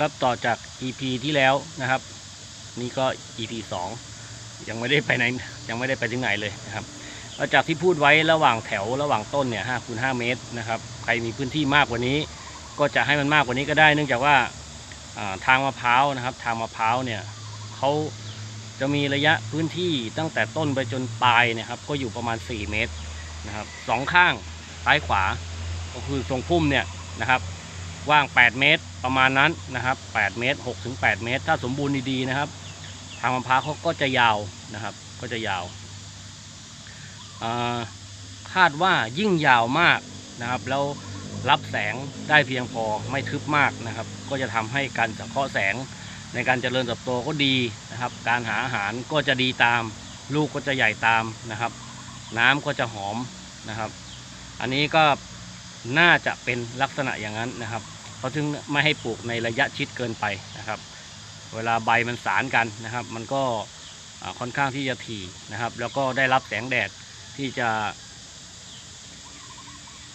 รับต่อจาก EP ที่แล้วนะครับ นี่ก็ EP สองยังไม่ได้ไปไหนยังไม่ได้ไปถึงไหนเลยนะครับจากที่พูดไว้ระหว่างแถวระหว่างต้นเนี่ยห้าคูณห้าเมตรนะครับใครมีพื้นที่มากกว่านี้ ก็จะให้มันมากกว่านี้ก็ได้ เนื่องจากว่าทางมะพร้าวนะครับ ทางมะพร้าวเนี่ยเขาจะมีระยะพื้นที่ตั้งแต่ต้นไปจนปลายนะครับ ก็อยู่ประมาณ 4 เมตรนะครับสองข้างซ้ายขวาก็คือทรงพุ่มเนี่ยนะครับ ว้าง 8 เมตรประมาณนั้นนะครับ8เมตร6ถึง8เมตร ถ้าสมบูรณ์ดีๆนะครับ ทางมะพร้าวเขาก็จะยาวนะครับ ก็จะยาวอ่าคาดว่ายิ่งยาวมากนะครับ แล้วรับแสงได้เพียงพอไม่ทึบมากนะครับ ก็จะทำให้การสังเคราะห์แสงในการเจริญเติบโตก็ดีนะครับ การหาอาหารก็จะดีตาม ลูกก็จะใหญ่ตามนะครับ น้ำก็จะหอมนะครับ อันนี้ก็น่าจะเป็นลักษณะอย่างนั้นนะครับ เขาถึงไม่ให้ปลูกในระยะชิดเกินไปนะครับ เวลาใบมันสารกันนะครับ มันก็ค่อนข้างที่จะถี่นะครับ แล้วก็ได้รับแสงแดดที่จะ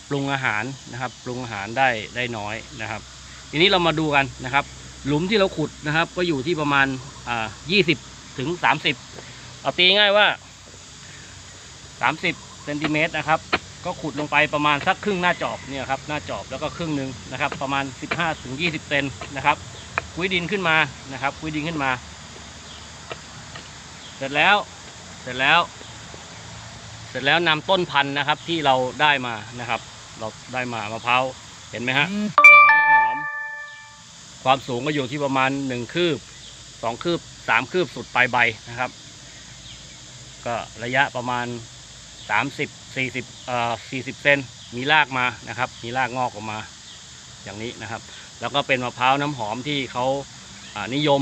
ปรุงอาหารนะครับปรุงอาหารได้ได้น้อยนะครับ ทีนี้เรามาดูกันนะครับ หลุมที่เราขุดนะครับ ก็อยู่ที่ประมาณอ่า20ถึง30เอาตีง่ายว่า30เซนติเมตรนะครับ ก็ขุดลงไปประมาณสักครึ่งหน้าจอบเนี่ยครับหน้าจอบแล้วก็ครึ่งหนึ่งนะครับ ประมาณ 15ถึง20เซนนะครับคุยดินขึ้นมานะครับคุยดินขึ้นมา เสร็จแล้วเสร็จแล้ว เสร็จแล้วนำต้นพันธุ์นะครับที่เราได้มานะครับ เราได้มามะพร้าวเห็นไหมฮะมะพร้าวน้ำหอมความสูงก็อยู่ที่ประมาณหนึ่งคืบสองคืบสามคืบสุดปลายใบนะครับ ก็ระยะประมาณ สามสิบสี่สิบเอ่อสี่สิบเซนมีรากมานะครับ มีรากงอกออกมาอย่างนี้นะครับ แล้วก็เป็นมะพร้าวน้ำหอมที่เขาอ่านิยม